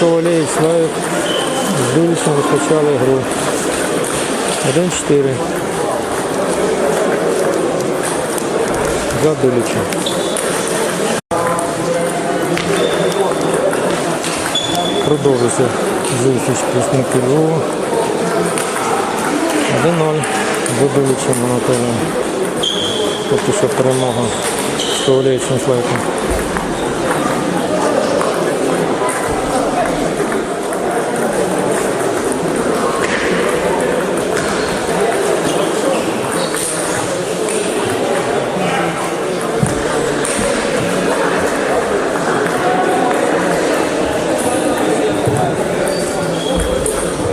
Ковалей, Славик з Дулічем розпочали гру. 1-4. За Дулічем. Продовжується зустріч представників Львова. 1-0 за Дулічем. Поки що перемога з Ковалєвичем Славиком.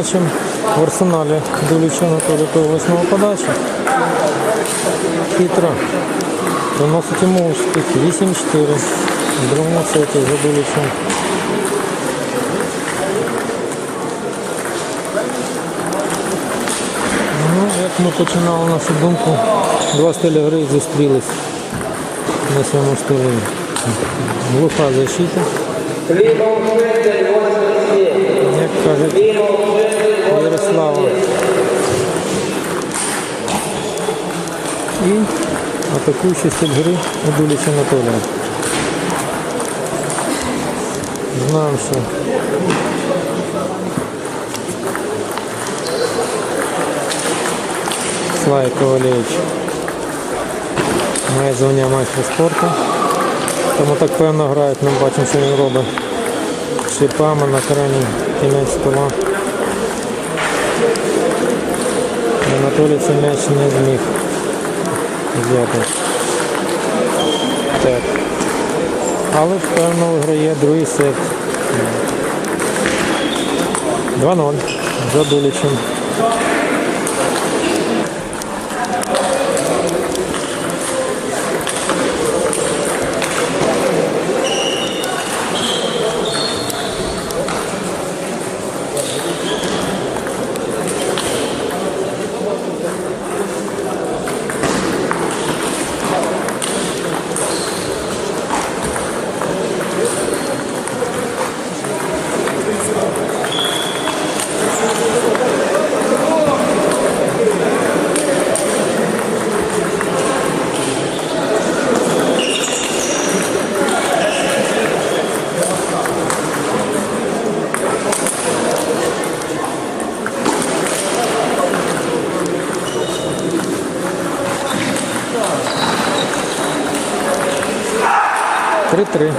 бачимо в арсеналі Анатолія по восьмого подачі. Хитро. Приносить йому успіх 8-4. В другому сеті за Дулічем. Ну, як ми починали нашу думку, два стилі гри зустрілись на цьому стилі. Глуха защита. Як кажуть, Ярослава. І атакуючий стиль гри у Дуліча Анатолія. Знаємо, що Славик Ковалевич має звання майстра спорту. Тому так певно грають, ми бачимо, що він робить шипами на крайній кінець стола. Це м'яч не зміг взяти. Так. Але впевнено виграє другий сет. 2-0 за Дулічем. 3-3.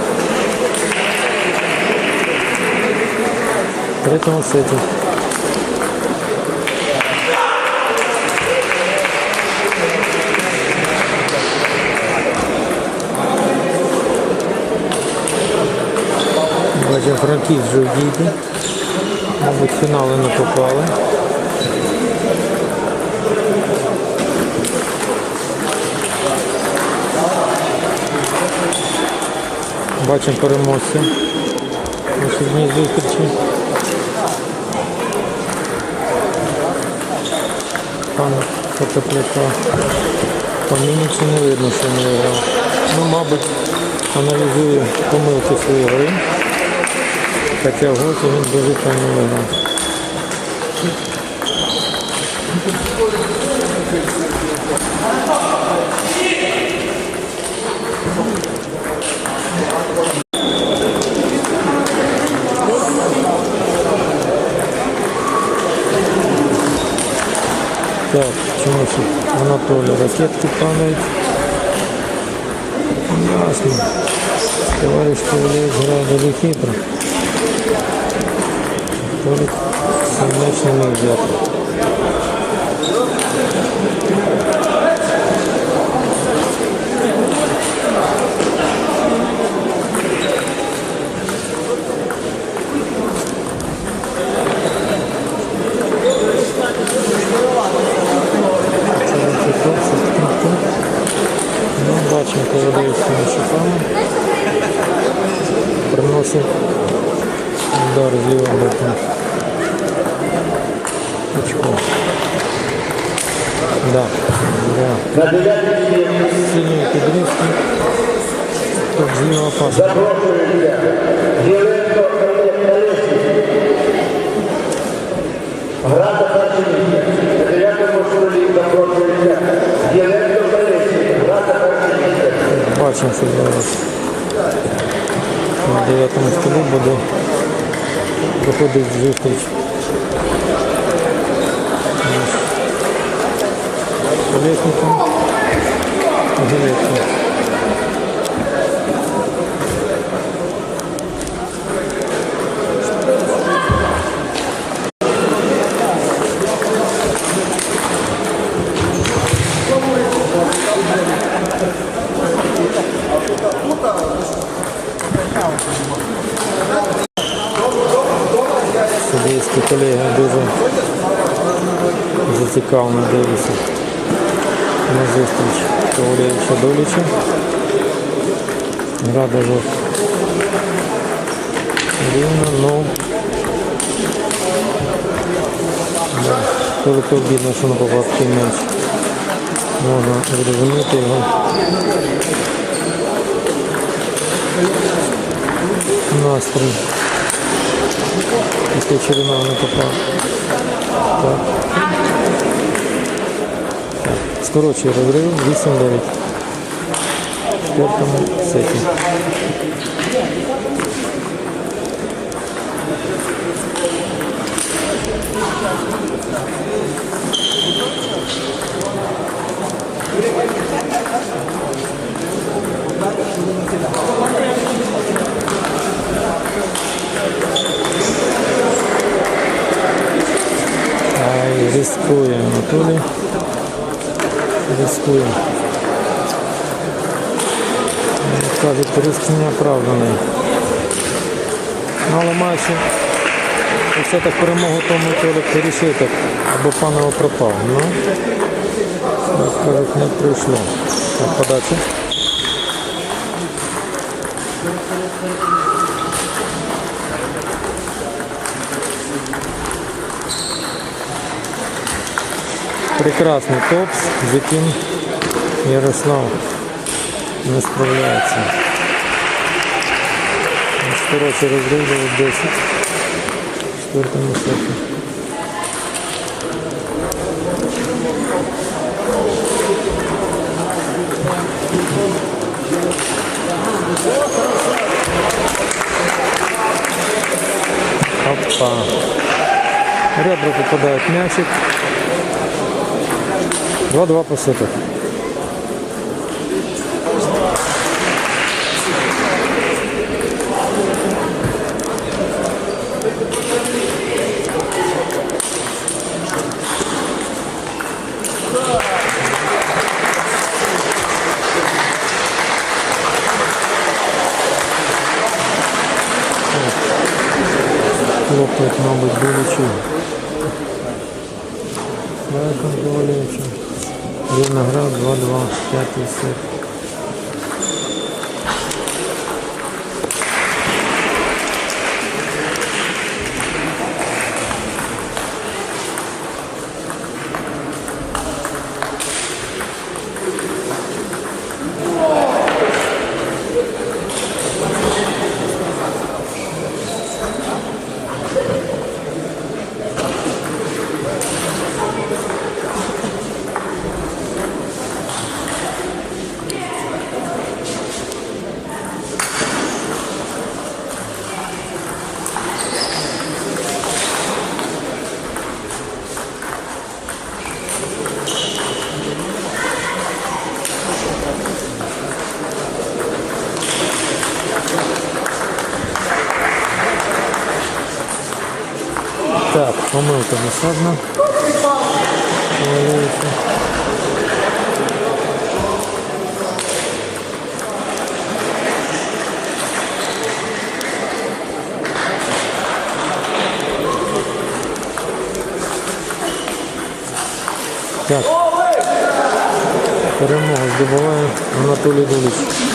В третьому сеті. Бачимо, франківськ вже в. Мабуть, фінали не попали. Бачимо переможця. На сьогодні зустрічі. Пан Потепляка. По Мініці не видно, що не виграв. Ну, мабуть, аналізує помилки своєї гри. Хоча в гості він дуже там не виграв. Так, чомусь Анатолій ракетки падають. Ясно. Товарищ Ковалєв грає дуже хитро. Толік сам м'яч не міг взяти. Це вихід, це тут. Ну, бачимо, Ковалєв з цими шипами. Приносить удар з лівого. Очко. Да. Да. Сильний підрізки. Тут зліва пас. Грати перший проходить зустріч. З Колесником. Гілецьким. Зацікавлено дивляться на зустріч Ковалєвича Доліча. Гра дуже рівна, но да, тільки обідно, що попав такий м'яч. Можна зрозуміти його. Настрій. Після червоного не попав. Так. Скорочує розрив 8-9. В четвертому сеті. Ай, рискує Анатолій. Рискує. Як Кажуть, риск не оправданий. Але матчі все так перемогу тому Толік вирішив так, або паново пропав. Ну, як кажуть, не прийшло. Так, подача. Прекрасний топс, з яким Ярослав не справляється. Коротше, розрив 10. В четвертому. Опа. Ребра попадает мячик. 2-2 по сету. Тут, мабуть, дивичі. Виноград 2-2, п'ятий сет. помилка досадна. Ковалевича. Так. Перемогу здобуває Анатолій Дуліч.